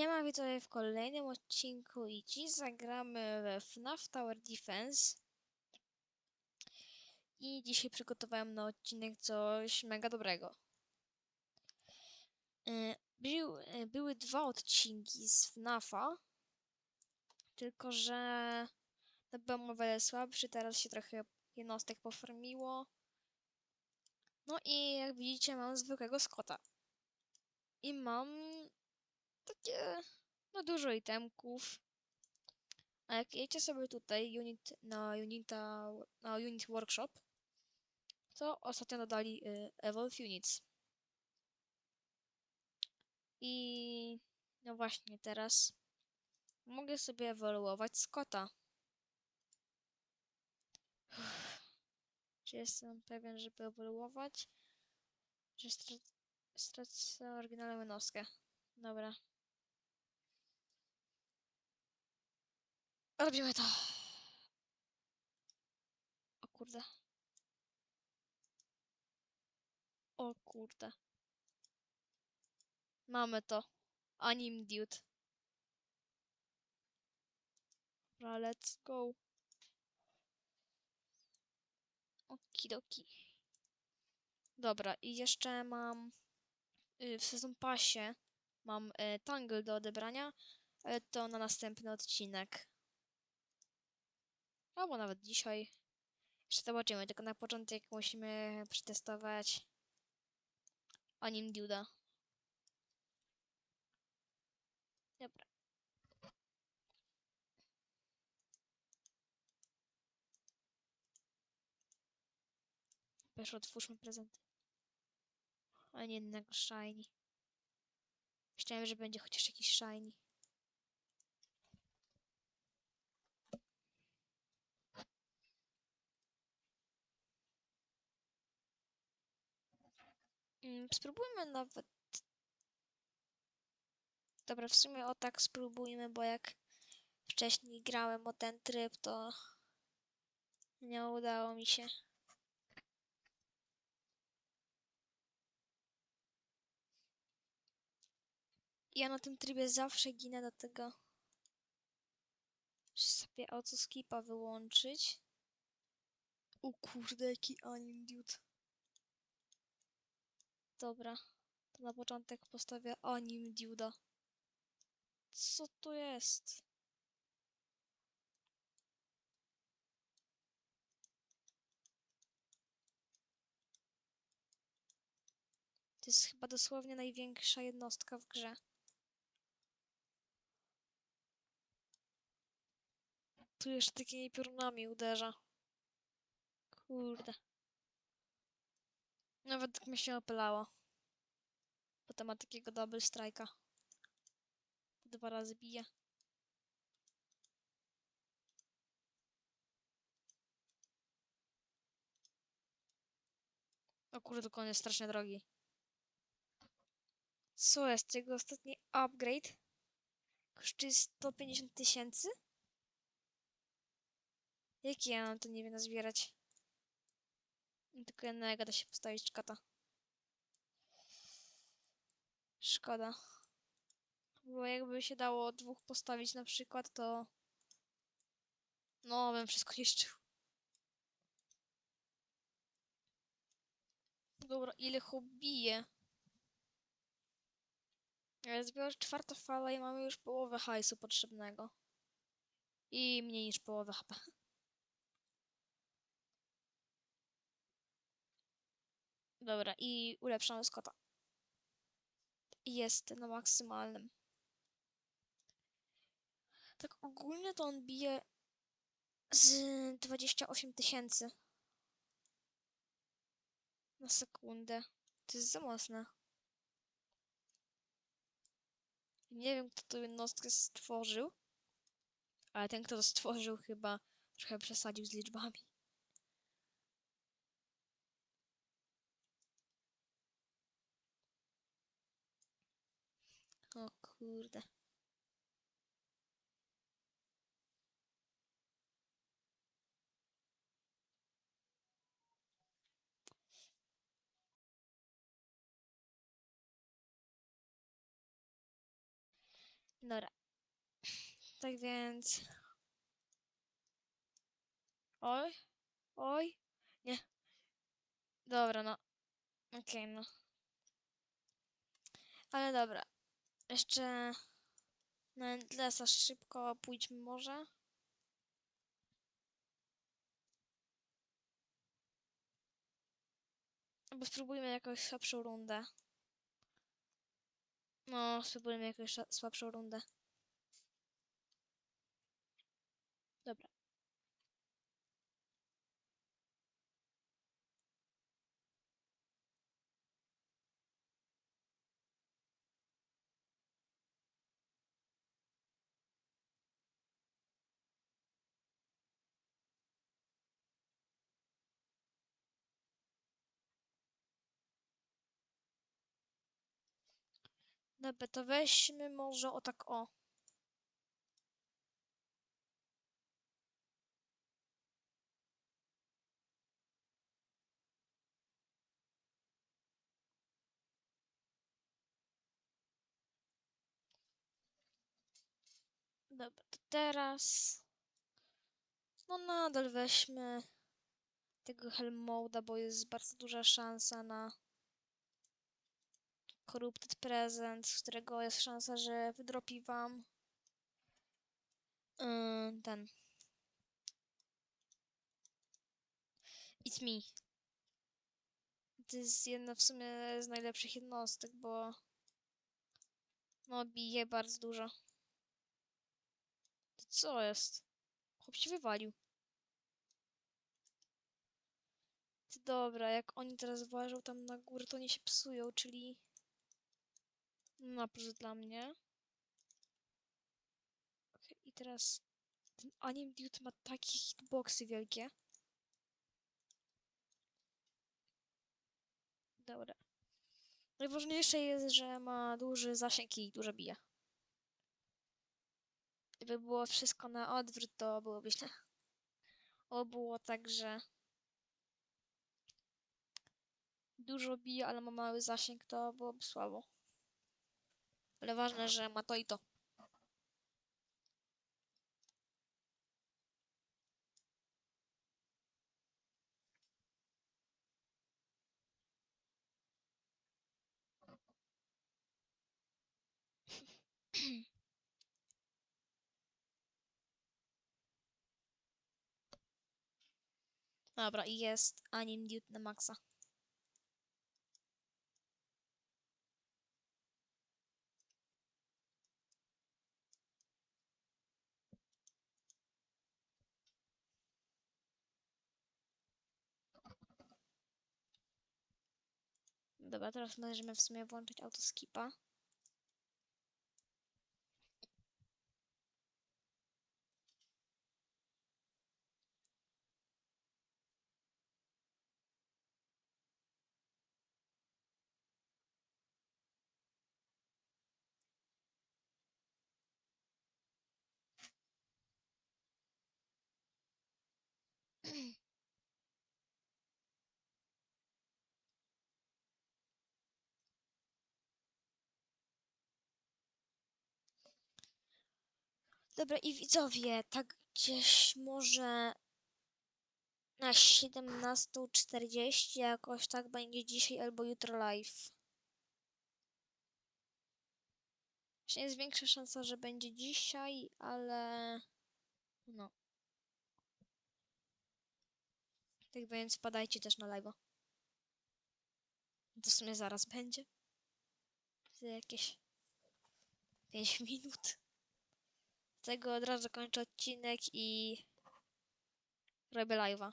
Siema, widzowie w kolejnym odcinku i dziś zagramy we FNAF Tower Defense. I dzisiaj przygotowałem na odcinek coś mega dobrego. Y, Był, y, były dwa odcinki z FNAFa, tylko że no, byłem o wiele słabszy, teraz się trochę jednostek pofarmiło. No i jak widzicie mam zwykłego Scotta. I mam takie no dużo itemków. A jak jedziecie sobie tutaj unit, na, unita, na Unit Workshop, to ostatnio dodali y, Evolve Units. I no właśnie teraz mogę sobie ewoluować Scotta. Czy jestem pewien, żeby ewoluować? Że strac- stracę oryginalną jednostkę. Dobra. Robimy to. O kurde. O kurde. Mamy to. Anim dude. Dobra, let's go. Okidoki. Dobra, i jeszcze mam y, w Season Passie mam y, Tangle do odebrania, to na następny odcinek. Albo nawet dzisiaj. Jeszcze zobaczymy, tylko na początek musimy przetestować Anim Duda. Dobra. Też otwórzmy prezenty. A nie jednego shiny. Myślałem, że będzie chociaż jakiś shiny. Spróbujmy nawet. Dobra, w sumie o tak spróbujmy, bo jak wcześniej grałem o ten tryb, to nie udało mi się. Ja na tym trybie zawsze ginę, dlatego sobie auto skipa wyłączyć. O kurde, jaki anim dude. Dobra, to na początek postawię anim duda. Co to jest? To jest chyba dosłownie największa jednostka w grze. Tu jeszcze takimi piorunami uderza. Kurde. Nawet tak mi się opylało. Potem ma takiego double strike'a. Dwa razy bije. O kurde, to koń jest strasznie drogi. Co jest? Jego ostatni upgrade kosztuje 150 tysięcy? Jaki ja mam to nie wiem nazbierać? Tylko jednego da się postawić kata. Szkoda. Bo jakby się dało dwóch postawić na przykład, to... No, bym wszystko niszczył. Dobra, ile bije? Jest już czwarta fala i mamy już połowę hajsu potrzebnego. I mniej niż połowę HP. Dobra, i ulepszamy Scotta. Jest na maksymalnym. Tak ogólnie to on bije z 28 tysięcy na sekundę. To jest za mocne. Nie wiem, kto tę jednostkę stworzył, ale ten, kto to stworzył, chyba trochę przesadził z liczbami. O kurde. Dobra. Tak więc... Oj, oj, nie. Dobra, no. Okej, no. Ale dobra. Jeszcze na Endlessa szybko pójdźmy może. Albo spróbujmy jakąś słabszą rundę. No, spróbujmy jakąś słabszą rundę. Dobra, to weźmy może o tak o. Dobra, to teraz... No nadal weźmy tego Helmoda, bo jest bardzo duża szansa na Corrupted Present, z którego jest szansa, że wydropi wam yy, ten It's me. To jest jedna w sumie z najlepszych jednostek, bo no bije bardzo dużo. To co jest? Chłop się wywalił. Dobra, jak oni teraz włażą tam na górę, to oni się psują, czyli na plus dla mnie. Okej, i teraz ten Anim Dude ma takie hitboxy wielkie. Dobra. Najważniejsze jest, że ma duży zasięg i dużo bije. Gdyby było wszystko na odwrót, to byłoby źle. O, było tak, że dużo bije, ale ma mały zasięg, to byłoby słabo. Ale ważne, że ma to i to. Dobra, jest Anim Dude na maksa. Dobra, teraz możemy w sumie włączyć autoskipa. Dobra, i widzowie, tak gdzieś może na 17.40 jakoś tak będzie dzisiaj albo jutro live. Właśnie jest większa szansa, że będzie dzisiaj, ale no. Tak więc wpadajcie też na live'a. To w sumie zaraz będzie. Za jakieś 5 minut. Tego od razu kończę odcinek i robię live'a.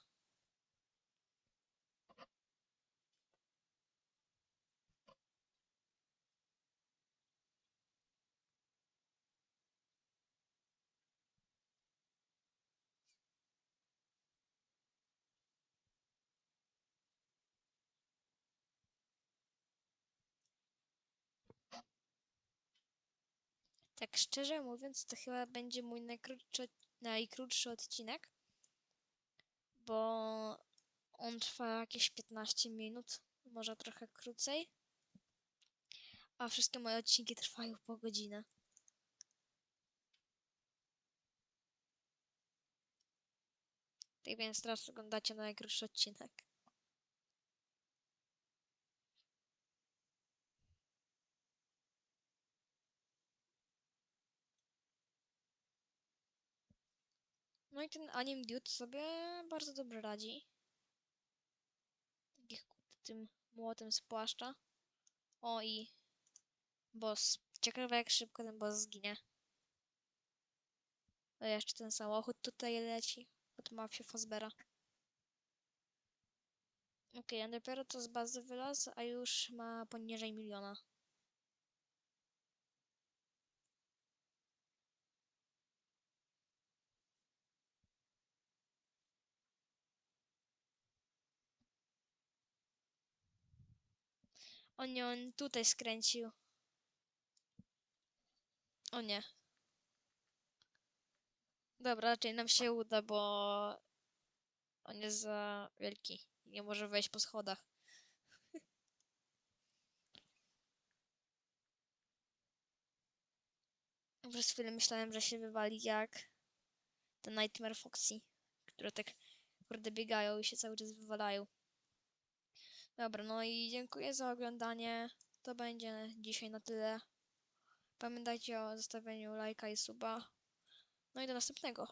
Tak szczerze mówiąc, to chyba będzie mój najkrótszy, najkrótszy odcinek, bo on trwa jakieś 15 minut, może trochę krócej, a wszystkie moje odcinki trwają po godzinę. Tak więc teraz oglądacie najkrótszy odcinek. No i ten Anim Dude sobie bardzo dobrze radzi. Takich tym młotem z płaszcza. O i boss. Ciekawe jak szybko ten boss zginie. A jeszcze ten samochód tutaj leci od mafii Fosbera. Okej, on dopiero co z bazy wylazł, a już ma poniżej miliona. O nie, on tutaj skręcił. O nie. Dobra, raczej nam się uda, bo on jest za wielki nie może wejść po schodach. Przez chwilę myślałem, że się wywali jak te Nightmare Foxy, które tak kurde biegają i się cały czas wywalają. Dobra, no i dziękuję za oglądanie. To będzie dzisiaj na tyle. Pamiętajcie o zostawieniu lajka i suba. No i do następnego.